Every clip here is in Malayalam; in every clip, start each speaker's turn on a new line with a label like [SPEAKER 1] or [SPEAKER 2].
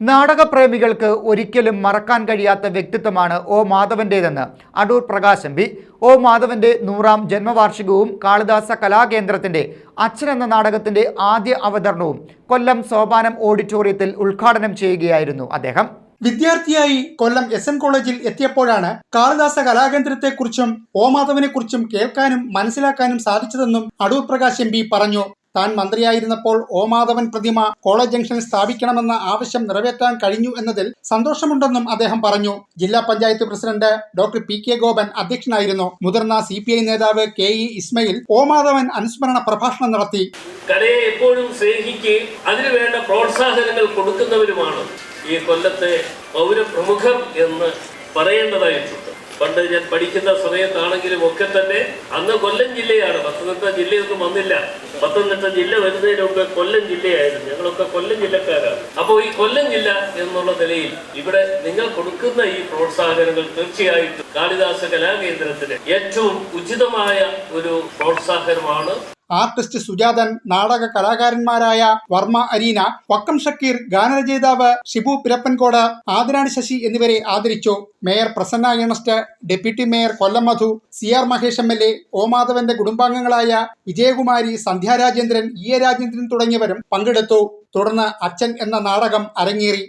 [SPEAKER 1] നാടകപ്രേമികൾക്ക് ഒരിക്കലും മറക്കാൻ കഴിയാത്ത വ്യക്തിത്വമാണ് ഒ മാധവന്റേതെന്ന് അടൂർ പ്രകാശ് പി. ഒ മാധവന്റെ നൂറാം ജന്മവാർഷികവും കാളിദാസ കലാകേന്ദ്രത്തിന്റെ അച്ഛൻ എന്ന നാടകത്തിന്റെ ആദ്യ അവതരണവും കൊല്ലം സോപാനം ഓഡിറ്റോറിയത്തിൽ ഉദ്ഘാടനം ചെയ്യുകയായിരുന്നു അദ്ദേഹം.
[SPEAKER 2] വിദ്യാർത്ഥിയായി കൊല്ലം എസ് എൻ കോളേജിൽ എത്തിയപ്പോഴാണ് കാളിദാസ കലാകേന്ദ്രത്തെക്കുറിച്ചും ഓമാധവനെക്കുറിച്ചും കേൾക്കാനും മനസ്സിലാക്കാനും സാധിച്ചതെന്നും അടൂർ പ്രകാശ് എം പറഞ്ഞു. താൻ മന്ത്രിയായിരുന്നപ്പോൾ ഓമാധവൻ പ്രതിമ കോളേജ് ജംഗ്ഷനിൽ സ്ഥാപിക്കണമെന്ന ആവശ്യം നിറവേറ്റാൻ കഴിഞ്ഞു എന്നതിൽ സന്തോഷമുണ്ടെന്നും അദ്ദേഹം പറഞ്ഞു. ജില്ലാ panchayat president doctor P K Gopan അധ്യക്ഷനായിരുന്നു. മുതിർന്ന സി പി ഐ നേതാവ് കെ ഇ ഇസ്മയിൽ ഓമാധവൻ അനുസ്മരണ പ്രഭാഷണം നടത്തി.
[SPEAKER 3] കലയെ എപ്പോഴും സ്നേഹിക്കുകയും അതിനു പ്രോത്സാഹനങ്ങൾ കൊടുക്കുന്നവരുമാണ് ഈ കൊല്ലത്തെ പൗരപ്രമുഖർ എന്ന് പറയേണ്ടതായിട്ടുണ്ട്. പണ്ട് ഞാൻ പഠിക്കുന്ന സമയത്താണെങ്കിലും ഒക്കെ തന്നെ അന്ന് കൊല്ലം ജില്ലയാണ്. പത്തനംതിട്ട ജില്ലയൊന്നും വന്നില്ല. പത്തനംതിട്ട ജില്ല വരുന്നതിന് മുമ്പ് കൊല്ലം ജില്ലയായിരുന്നു. ഞങ്ങളൊക്കെ കൊല്ലം ജില്ലക്കാരാണ്. അപ്പോൾ ഈ കൊല്ലം ജില്ല എന്നുള്ള നിലയിൽ ഇവിടെ നിങ്ങൾ കൊടുക്കുന്ന ഈ പ്രോത്സാഹനങ്ങൾ തീർച്ചയായിട്ടും കാളിദാസ കലാകേന്ദ്രത്തിന് ഏറ്റവും ഉചിതമായ ഒരു പ്രോത്സാഹനമാണ്
[SPEAKER 2] ആർട്ടിസ്റ്റ് സുജാതൻ നാടക കലാകാരന്മാരായ വർമ്മ അരീന വക്കം ഷക്കീർ ഗാനരചയിതാവ് ഷിബു പിരപ്പൻകോട് ആദിരാണി ശശി എന്നിവരെ ആദരിച്ചു. Mayor Prasanna Ernest deputy mayor Kollam Madhu C R Mahesh M L A ഓമാധവന്റെ കുടുംബാംഗങ്ങളായ വിജയകുമാരി സന്ധ്യ രാജേന്ദ്രൻ ഇ എ രാജേന്ദ്രൻ തുടങ്ങിയവരും പങ്കെടുത്തു. തുടർന്ന് അച്ഛൻ എന്ന നാടകം അരങ്ങേറി.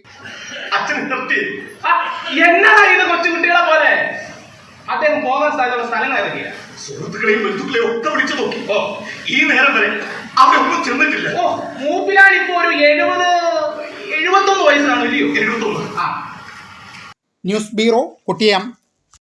[SPEAKER 4] അച്ഛൻ
[SPEAKER 5] അദ്ദേഹം പോകാൻ സാധ്യതയുള്ള സ്ഥലങ്ങൾ ഏതൊക്കെയാ?
[SPEAKER 4] സുഹൃത്തുക്കളെയും ബന്ധുക്കളെയും ഒക്കെ വിളിച്ചു നോക്കി. ഓ. ഈ നേരം വരെ അവരൊന്നും ചെന്നിട്ടില്ല.
[SPEAKER 5] ഓ മൂപ്പിലാൽ ഇപ്പോ ഒരു എഴുപത് എഴുപത്തൊന്ന് വയസ്സാണ് ഇല്ലയോ?
[SPEAKER 4] എഴുപത്തൊന്ന്.
[SPEAKER 5] ആ.
[SPEAKER 2] News bureau കുട്ടിയം.